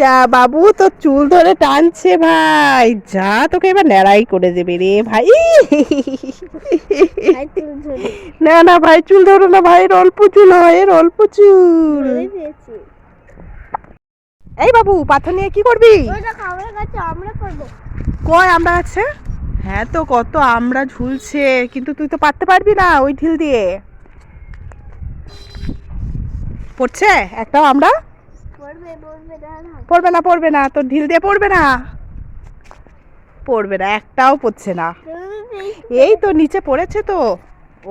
যা বাবু তো চুল ধরে টানছে ভাই। যা তোকে এবার ন্যাড়াই করে দেবে রে ভাই। না না ভাই চুল ধরো না ভাই এর অল্প চুল হয় এর অল্প চুল। এই বাবু পাথর নিয়ে কি করবি? ওইটা আমরা করব। কয় আমরা আছে? হ্যাঁ তো কত আমরা ঝুলছে কিন্তু তুই তো পারতে পারবি না ওই ঢিল দিয়ে। পড়ছে? একটাও আমরা? পড়বে না পড়বে না তোর ঢিল দিয়ে পড়বে না? পড়বে না একটাও পড়ছে না। এই তো নিচে পড়েছে তো।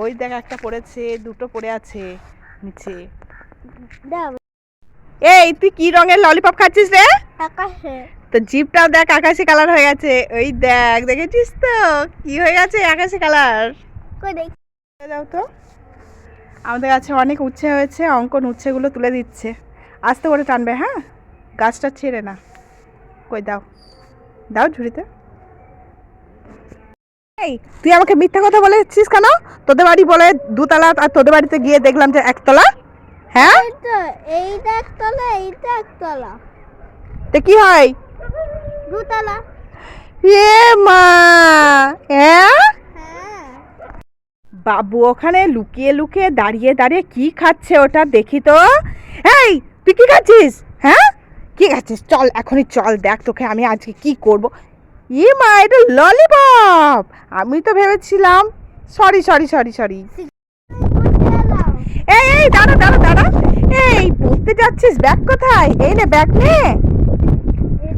ওই দেখ একটা পড়েছে দুটো পড়ে আছে নিচে। এই তুই কি রঙের ললিপপ খাচ্ছিস রে? আকাশে। তো জিপটাও দেখ আকাশি কালার হয়ে গেছে। ওই দেখ দেখেছিস তো? কি হয়ে গেছে আকাশি কালার কই দেখি। দাও তো। আমাদের কাছে অনেক উচ্ছে হয়েছে অঙ্কন উচ্ছেগুলো তুলে দিচ্ছে। আস্তে করে টানবে হ্যাঁ? গাছটা ছেড়ে না। কই দাও। দাও ঝুড়িতে। এই তুই আমাকে মিথ্যা কথা বলেছিস কেন? তোদের বাড়ি বলে দুতলা আর তোদের বাড়িতে গিয়ে দেখলাম যে একতলা। হ্যাঁ? এই এইটা একতলা এইটা একতলা। তো কি হয়? দুতলা। এ মা! হ্যাঁ হ্যাঁ। বাবু ওখানে লুকিয়ে লুকিয়ে দাঁড়িয়ে দাঁড়িয়ে কি খাচ্ছে ওটা দেখি তো। এই তুই কি খাচ্ছিস? হ্যাঁ? কি খাচ্ছিস? চল, এখনই চল, দেখ তোকে আমি আজকে কি করব। ই মা, এটা ললিপপ আমি তো ভেবেছিলাম সরি সরি সরি সরি এই এই, দাঁড়া দাঁড়া দাঁড়া। এই, পড়তে যাচ্ছিস ব্যাগ কোথায়? এই নে, ব্যাগ নে।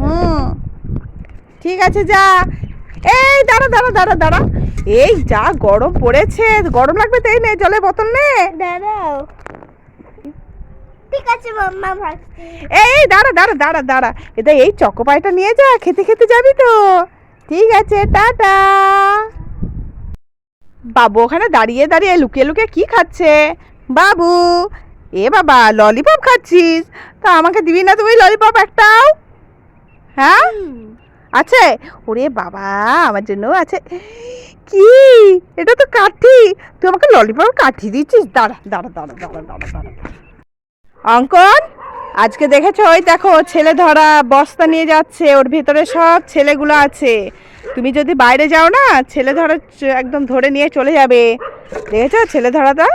হুম। ঠিক আছে, যা। এই, দাঁড়া দাঁড়া দাঁড়া দাঁড়া। এই, যা গরম পড়েছে, গরম লাগবে তাই নে, জলের বোতল নে। দাঁড়াও। ঠিক আছে মাম্মা এই এই দাঁড়া দাঁড়া দাঁড়া দাঁড়া। এটা এই চকোপাইটা নিয়ে যা খেতে খেতে যাবি তো। ঠিক আছে টাটা। বাবু ওখানে দাঁড়িয়ে দাঁড়িয়ে লুকিয়ে লুকিয়ে কি খাচ্ছে? বাবু এ বাবা ললিপপ খাচ্ছিস? তা আমাকে দিবি না তুমি ললিপপ একটাও? হ্যাঁ? আছে? ওরে বাবা আমার জন্য আছে। কি? এটা তো কাঠি। তুই আমাকে ললিপপ কাঠি দিচ্ছিস? দাঁড়া দাঁড়া দাঁড়া দাঁড়া দাঁড়া দাঁড়া। অঙ্কন, আজকে দেখেছ? ওই দেখো, ছেলে ধরা বস্তা নিয়ে যাচ্ছে, ওর ভিতরে সব ছেলেগুলো আছে। তুমি যদি বাইরে যাও না, ছেলে ধরা একদম ধরে নিয়ে চলে যাবে। দেখেছ? ছেলে ধরাটা?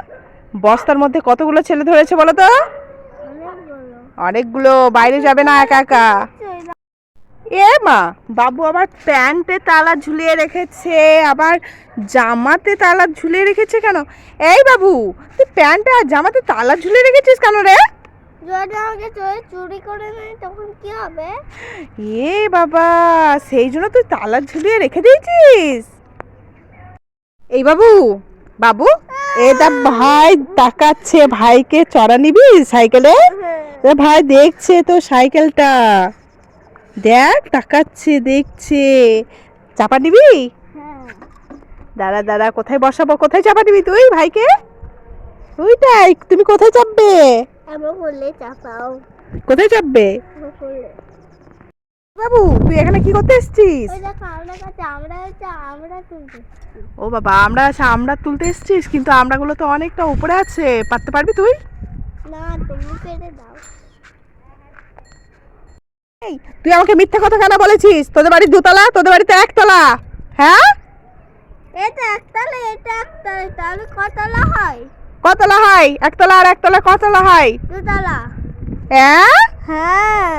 বস্তার মধ্যে কতগুলো ছেলে ধরেছে বলো তো? অনেকগুলো, বাইরে যাবে না একা একা। এ মা, বাবু আবার প্যান্টে তালা ঝুলিয়ে রেখেছে, আবার জামাতে তালা ঝুলিয়ে রেখেছে কেন? এই বাবু, তুই প্যান্টে আর জামাতে তালা ঝুলিয়ে রেখেছিস কেন রে? যদি আমাকে চোরে চুরি করে নেয় তখন কি হবে? এ বাবা সেই জন্য তুই তালা ঝুলিয়ে রেখে দিয়েছিস? এই বাবু বাবু এটা ভাই তাকাচ্ছে ভাইকে চড়া নিবি সাইকেলে? এ ভাই দেখছে তো সাইকেলটা। দেখ তাকাচ্ছে দেখছে। চাপা নিবি? হ্যাঁ। দাঁড়া দাঁড়া কোথায় বসাবো কোথায় চাপা নিবি তুই ভাইকে? ওইটাই তুমি কোথায় চাপবে? আমরা করলে চাপাও। কোথায় চাপবে? বাবু তুই এখানে কি করতে এসেছিস? ও বাবা আমরা আচ্ছা আমরা তুলতে এসেছিস কিন্তু আমরাগুলো তো অনেকটা উপরে আছে। পারতে পারবি তুই? না তুমি পেরে দাও। এই তুই আমাকে মিথ্যা কথা কেন বলেছিস? তোদের বাড়ি দুতলা তোদের বাড়িতে একতলা। হ্যাঁ? এটা একতলা এটা একতলা তাহলে কতলা হয়? কতলা হয়? একতলা আর একতলা কতলা হয়? দুতলা। হ্যাঁ হ্যাঁ।